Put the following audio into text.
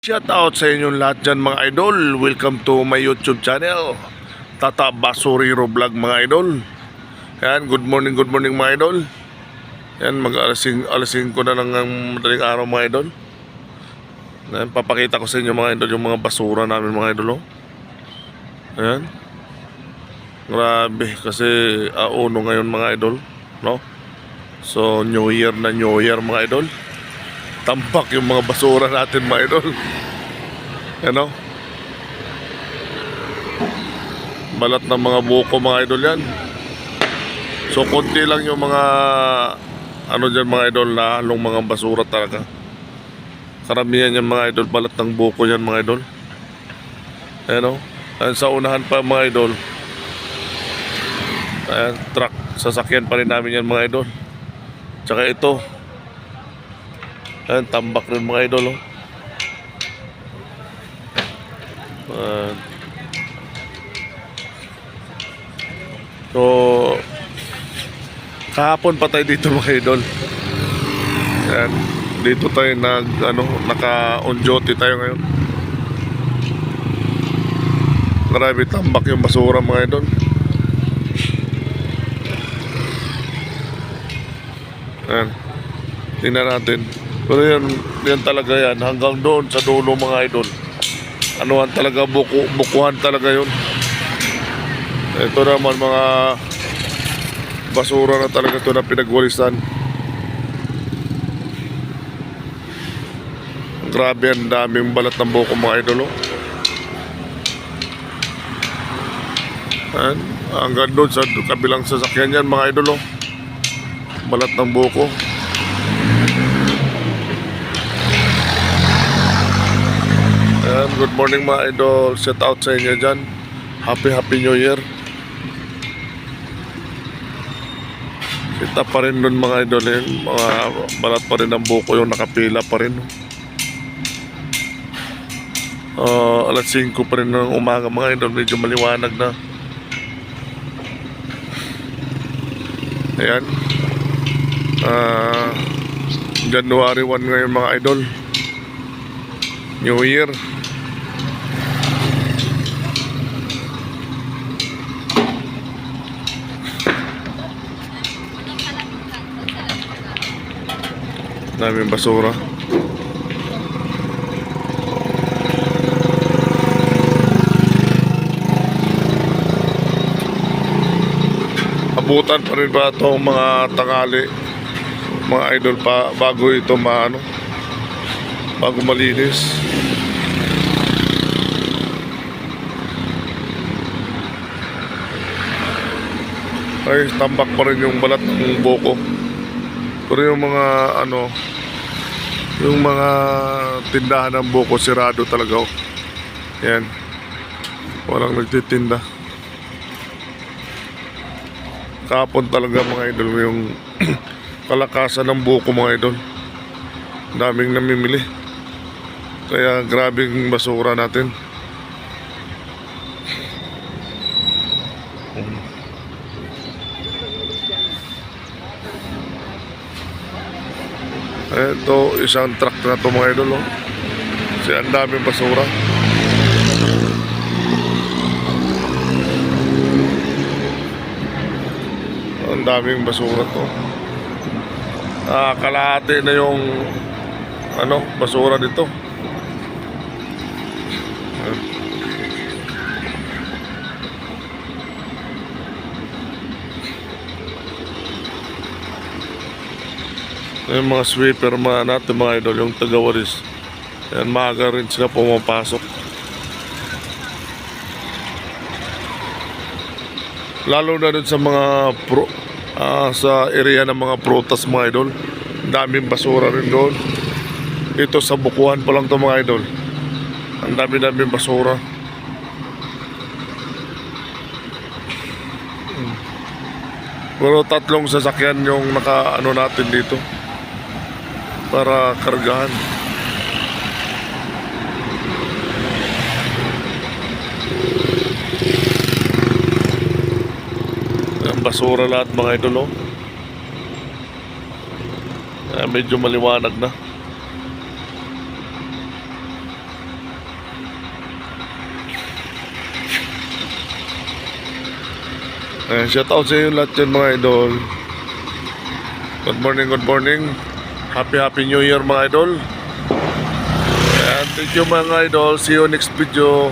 Shout out sa inyong lahat dyan mga idol. Welcome to my YouTube channel. Tata Basuriro Vlog mga idol. Yan, good morning, good morning mga idol. Yan, mag alasing, ko na lang ng madaling araw mga idol. Yan, papakita ko sa inyo mga idol yung mga basura namin mga idol. Oh. Ayan. Grabe, kasi auno ngayon mga idol. No? So, New Year na New Year mga idol tampak yung mga basura natin mga idol. Ano? Balat ng mga buko mga idol yan. So konti lang yung mga ano dyan mga idol na halong mga basura talaga. Karamihan yan mga idol, balat ng buko yan mga idol. Ano? Ayan, sa unahan pa mga idol. Ayan, truck, sasakyan pa rin namin yan mga idol. Tsaka ito, Ayan, tambak rin mga idol, oh. Ayan. So, kahapon pa tayo dito mga idol. Ayan, dito tayo nag, ano, naka-on duty tayo ngayon. Grabe tambak yung basura mga idol. Ayan. Tingnan natin. Pero yan, yan talaga yan. Hanggang doon sa dulo mga idol. Anuhan talaga, buku, bukuhan talaga yun. Ito naman mga basura na talaga ito na pinagwalisan. Grabe ang daming balat ng buko mga idol. Oh. Ayan. Hanggang doon sa kabilang sasakyan yan mga idol. Oh. Balat ng buko. Ayan, good morning mga idol. Shout out sa inyo dyan. Happy Happy New Year. Kita pa rin nun mga idol. Yun. Mga balat pa rin ang buko yung nakapila pa rin. Uh, alas 5 pa rin ng umaga mga idol. Medyo maliwanag na. Ayan. Ah... January 1 ngayon mga idol. New Year. Daming basura. Abutan pa rin ba itong mga tangali mga idol pa bago ito maano bago malinis ay tambak pa rin yung balat ng boko pero yung mga ano yung mga tindahan ng boko sirado talaga oh. yan. Walang nagtitinda. Kapon talaga mga idol yung kalakasan ng buko mga idol. Daming namimili. Kaya grabing basura natin ito isang truck na to mga idol oh. kasi ang daming basura ang daming basura to ah, kalahati na yung ano, basura dito. Yung mga sweeper mga natin mga idol, yung tagawaris. Yan, maaga rin sila pumapasok. Lalo na dun sa mga pro, ah, sa area ng mga prutas mga idol. Daming basura rin doon. Dito sa bukuhan pa lang to mga idol. Ang dami-daming basura. Pero tatlong sasakyan yung naka ano natin dito para kargahan ang basura lahat mga idol oh. Ah, medyo maliwanag na Eh, shout out sa inyo lahat yan mga idol. Good morning, good morning. Happy, happy new year mga idol. And thank you mga idol. See you next video.